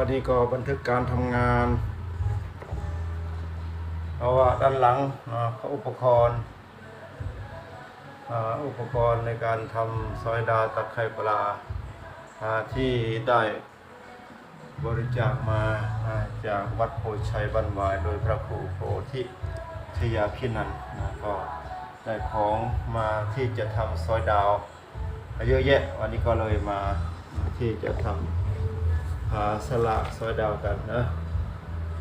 วันนี้ก็บันทึกการทำงานเพราะว่าด้านหลังเขาอุปกรณ์อุปกรณ์ในการทำซอยดาตัดไข่ปลาที่ได้บริจาคมาจากวัดโพชัยบันวาย โดยพระครูโพธิชยาพินันนะก็ได้ของมาที่จะทำซอยดาวเยอะแยะวันนี้ก็เลยมาที่จะทำ อาสละซอยดาวกันนะ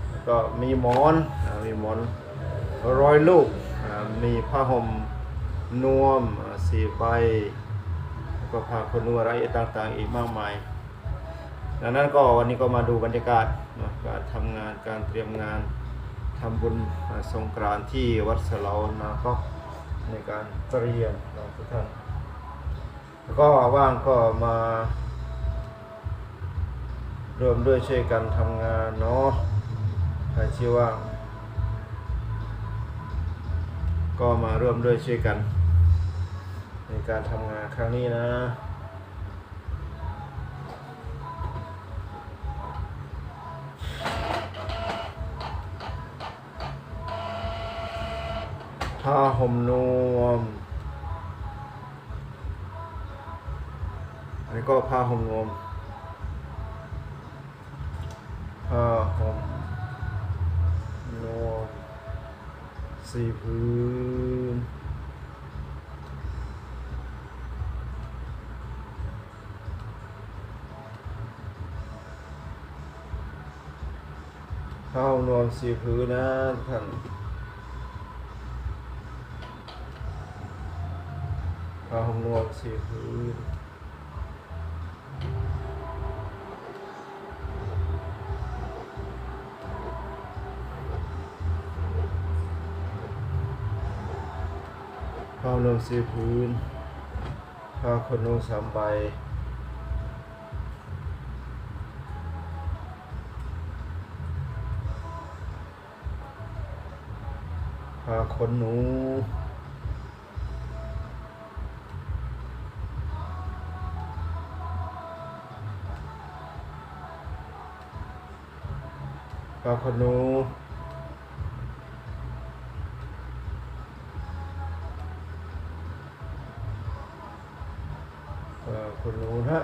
แล้วก็มีหมอนมีหมอนร้อยลูกมีผ้าห่มนวมอ่าสี่ใบแล้วก็ผ้าขนหนูอะไรต่างๆอีกมากมาย ดังนั้นก็วันนี้ก็มาดูบรรยากาศนะการทำงานการเตรียมงานทำบุญอ่าสงกรานที่วัดสะเหลานาก็ในการเตรียมนะทุกท่านแล้วก็ว่างก็มา ร่วมด้วยช่วยกันทำงานเนาะใครชื่อว่า ก็มาร่วมด้วยช่วยกัน ในการทำงานครั้งนี้นะ ผ้าห่มนวม อันนี้ก็ผ้าห่มนวม ผ้าห่มนวมสี่พื้น ผ้าห่มนวมสี่พื้นนะท่านผ้าห่มนวมสี่พื้น ผ้าห่มนมสีพื้นผ้าขนหนูสามใบผ้าขนหนูผ้าขนหนู ดูนะ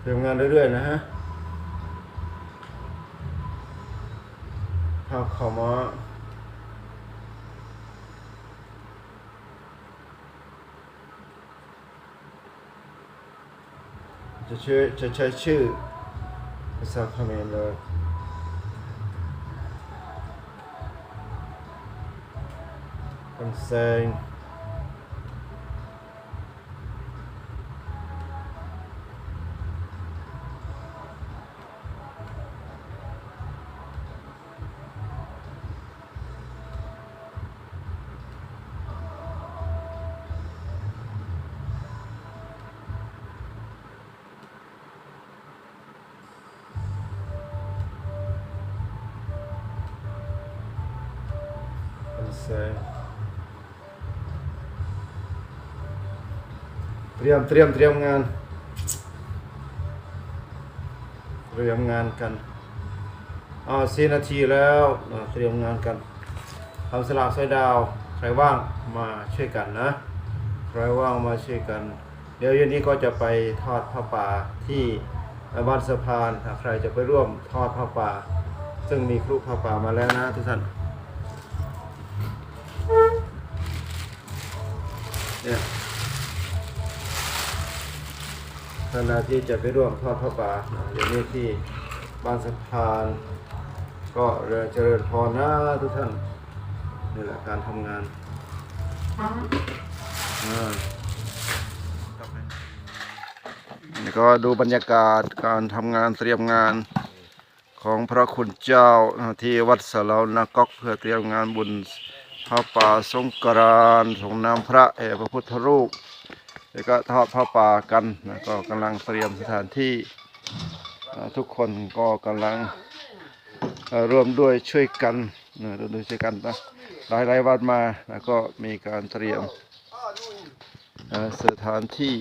เตรียมงานเรื่อยๆนะฮะผ้าขาวม้า จะชื่อจะใช้ชื่อภาษาเขมรเลยคนแซงคนแซง เตรียมเตรียมเตรียมงานเตรียมงานกันอ๋อสี่นาทีแล้วเตรียมงานกันทำสลากสอยดาว ใครว่างมาช่วยกันนะ ใครว่างมาช่วยกัน เดี๋ยวเย็นนี้ก็จะไปทอดผ้าป่าที่บ้านสะพานถ้าใครจะไปร่วมทอดผ้าป่า ซึ่งมีครูผ้าป่ามาแล้วนะทุกท่าน เนี่ยขณะที่จะไปร่วมทอดพระป่าอย่างนี้ที่บ้านสะพาน ก็เริญเจริญพรนะทุกท่านนี่แหละการทำงานอ่านี่ก็ดูบรรยากาศการทำงานเตรียมงานของพระคุณเจ้าที่วัดสะเหลานาก๊อกเพื่อเตรียมงานบุญ พระป่าสงกรานส่งน้ำพระแห่พระพุทธรูปแล้วก็ทอดพระป่ากันนะก็กำลังเตรียมสถานที่ทุกคนก็กำลังร่วมด้วยช่วยกันนะร่วมด้วยช่วยกันนะหลายหลายวัดมาแล้วก็มีการเตรียมสถานที่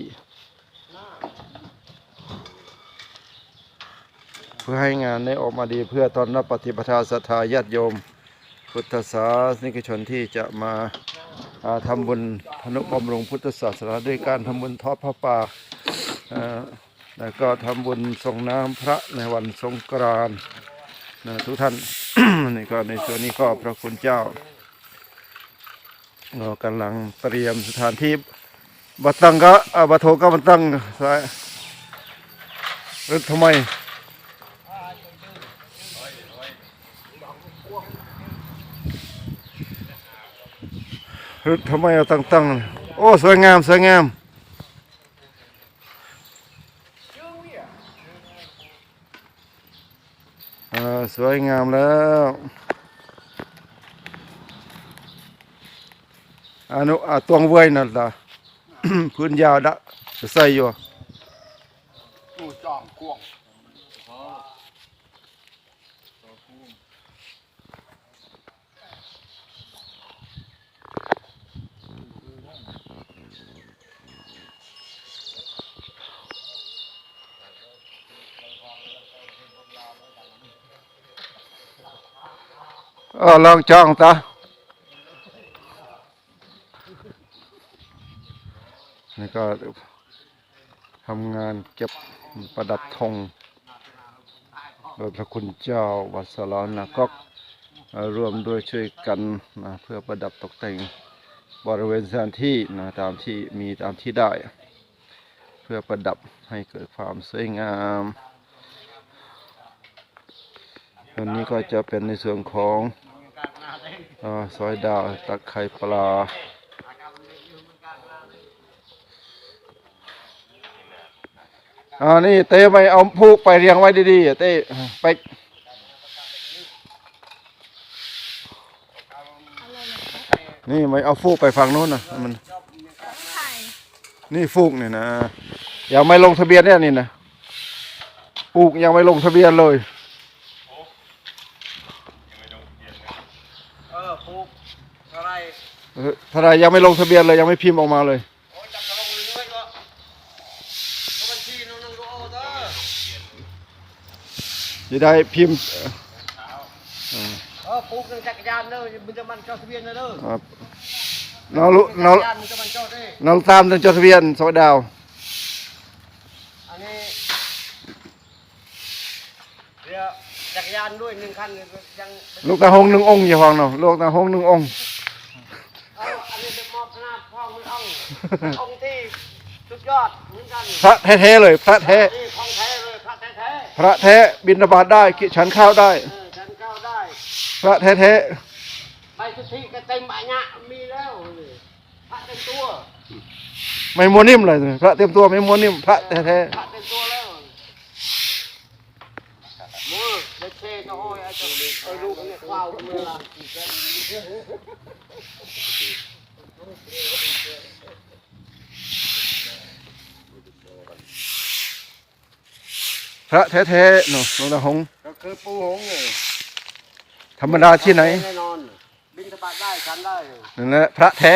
เพื่อให้งานได้ออกมาดีเพื่อตอนรับปฏิปทาศรัทธาญาติโยม พุทธศาสนิกชนที่จะมาอ่าทำบุญพนุบำรุงพุทธศาสนาด้วยการทำบุญทอดพระป่าแล้วก็ทำบุญส่งน้ำพระในวันสงกรานต์ทุกท่านนี่ก็ในส่วนนี้ก็พระคุณเจ้าเรากำลังเตรียมสถานที่บัตตังก็อ่าบัตโทก็บัตตังสายหรือทำไม ทำไมเอาตั้งๆ โอ้ สวยงาม สวยงาม สวยงามแล้วอันนู้อ่าตวงเวยนั่นล่ะ พื้นยาวดะใส่อยู่ กูจองกวง เออลองจ้องตานี่ก็ทำงานเก็บประดับธงโดยพระคุณเจ้าวัดสลอนนะก็ร่วมด้วยช่วยกันนะเพื่อประดับตกแต่งบริเวณสถานที่นะตามที่มีตามที่ได้ เพื่อประดับให้เกิดความสวยงามอันนี้ก็จะเป็นในส่วนของ ซอยดาวตักไข่ปลาอ่านี่เต้ไปเอาผูกไปเรียงไว้ดีๆเต้ไปนี่ไม่เอาฟูกไปฝั่งโน้นนะมัน นี่ฟูกเนี่ยนะยังไม่ลงทะเบียนเนี่ยนี่นะฟูกยังไม่ลงทะเบียนเลย เออปลูกอะไร เออ ทนายยังไม่ลงทะเบียนเลยยังไม่พิมพ์ออกมาเลยโอ้ยจับกระลงเรื่อยๆก็ก็บัญชีน้องนึงก็เอาเด้อจะได้พิมพ์เออปลูกหนึ่งจักรยานเด้อมึงจะมันจดทะเบียนนะเด้อครับเรารู้เราจักรยานมึงจะมันจดเด้อเราตามจนจดทะเบียนสวัสดาวอันนี้เดี๋ยวจักรยานด้วยหนึ่งคันยังลูกตาหงหนึ่งองค์อย่าฟังเนาะลูกตาหงหนึ่งองค์เอาอั นนี้เป็นมอบหน้าพ่อมืออ่ององค์ที่สุดยอดเหมือนกันพระแท้ๆเลย พระแท้ นี่ของแท้เลยพระแท้พระแท้บินบาตได้กิฉันข้าวได้ ๆเออฉันเข้าได้พระแท้ไปสุทธิก็เต็มอัญญะมีแล้วนี่พระเต็มตัวๆไม่มัวนิ่มเลยพระเต็มตัวไม่มัวนิ่มพระแท้พระเต็มตัวแล้วมือเด็กเชก็โอ้ยไอ้เจ้าไอ้ลูกเนี่ยข้าวมือละๆ พระแท้ๆเนาะลูกตาหง ก็คือปูหงเลยธรรมดาที่ไหน แน่นอน บินสบาทได้ฉันได้นั่นแหละพระแท้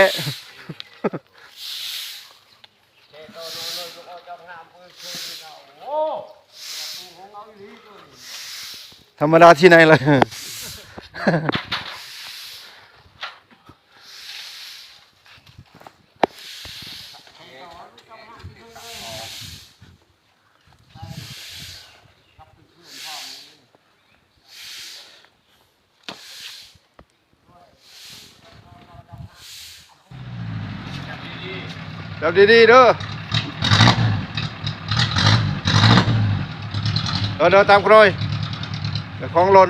เชโตโนโนยกเอาจำงามปืนคืนที่เราโอ้ปูหงเอาอีหลีเลยธรรมดาที่ไหนเลย เดี๋ยวดีๆเด้อเออเดินตามกรอยเดี๋ยวของหล่น